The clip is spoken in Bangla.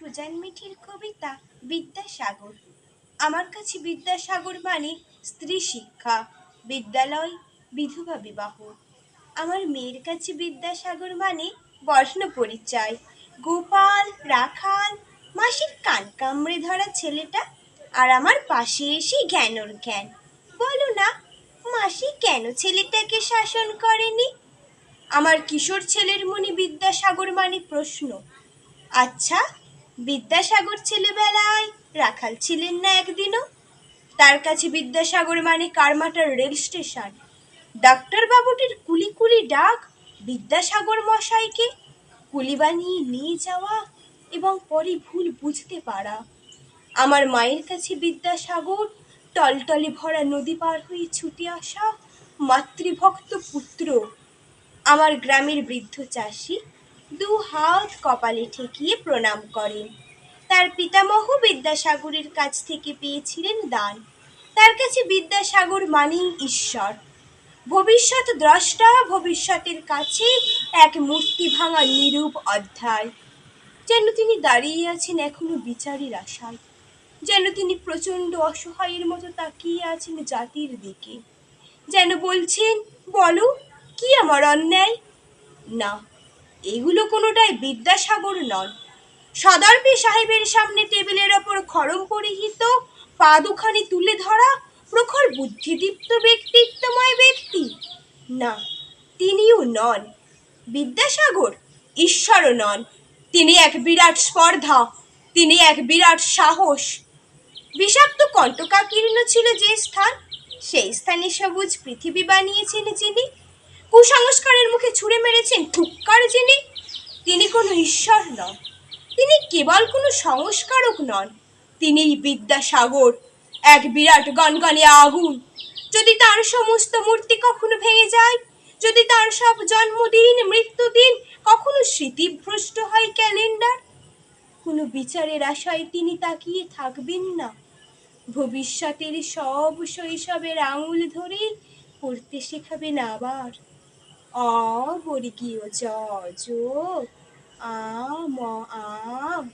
সুজান মিঠির কবিতা বিদ্যাসাগর। আমার কাছে বিদ্যাসাগর মানে স্ত্রী শিক্ষা, বিদ্যালয়, বিধবা বিবাহ। আমার মেয়ের কাছে বিদ্যাসাগর মানে বর্ণ পরিচয়। গোপাল, রাখাল, মাসির কান কামড়ে ধরা ছেলেটা আর আমার পাশে এসে জ্ঞানর জ্ঞান। বলো না, মাসি কেন ছেলেটাকে শাসন করেনি? আমার কিশোর ছেলের মনে বিদ্যাসাগর মানে প্রশ্ন। আচ্ছা বিদ্যাসাগর ছেলেবেলায় রাখাল ছিলেন না একদিনও? তার কাছে বিদ্যাসাগর মানে কারমাটার রেল স্টেশন। ডাক্তার বাবুটির কুলি কুলি ডাক বিদ্যাসাগর মশাইকে। কুলি বানিয়ে নিয়ে যাওয়া এবং পরে ভুল বুঝতে পারা। আমার মায়ের কাছে বিদ্যাসাগর টলটলে ভরা নদী পার হয়ে ছুটে আসা মাতৃভক্ত পুত্র। আমার গ্রামের বৃদ্ধ চাষি দু হাত কপালে ঠেকিয়ে প্রণাম করেন। তার পিতামহ বিদ্যাসাগরের কাছ থেকে পেয়েছিলেন দান। তার কাছে বিদ্যাসাগর মানেই ঈশ্বর। ভবিষ্যৎ দ্রষ্টা ভবিষ্যতের কাছে এক মূর্তি ভাঙা নিরূপ অধ্যায়। যেন তিনি দাঁড়িয়ে আছেন এখনও বিচারের আশায়। যেন তিনি প্রচণ্ড অসহায়ের মতো তাকিয়ে আছেন জাতির দিকে। যেন বলছেন, বলো, কি আমার অন্যায়? না। এগুলো কোনোটাই বিদ্যাসাগর নন সদর্পে সাহেবের সামনে টেবিলের ওপর খড়ম পরিহিত পা দুখানি তুলে ধরা প্রখর বুদ্ধিদীপ্ত ব্যক্তিত্বময় ব্যক্তি। না, তিনিও নন। বিদ্যাসাগর ঈশ্বরও নন। তিনি এক বিরাট স্পর্ধা, তিনি এক বিরাট সাহস। বিষাক্ত কণ্টকাকীর্ণ ছিল যে স্থান, সেই স্থানে সবুজ পৃথিবী বানিয়েছেন যিনি। কুসংস্কারের মুখে ছুঁড়ে মেরেছেন ঠুক্কার যিনি, তিনি কোনো ঈশ্বর নন। তিনি কেবল কোনো সংস্কারক নন। তিনি বিদ্যাসাগর, এক বিরাট গনগনে আগুন। যদি তার সমস্ত মূর্তি কখনো ভেঙে যায়, যদি তার সব জন্মদিন, মৃত্যুদিন কখনো স্মৃতিভ্রষ্ট হয় ক্যালেন্ডার, কোনো বিচারের আশায় তিনি তাকিয়ে থাকবেন না। ভবিষ্যতের সব শৈশবের আঙুল ধরে পড়তে শেখাবেন আবার। 어, 보리기요 저주, 아, 뭐, 아,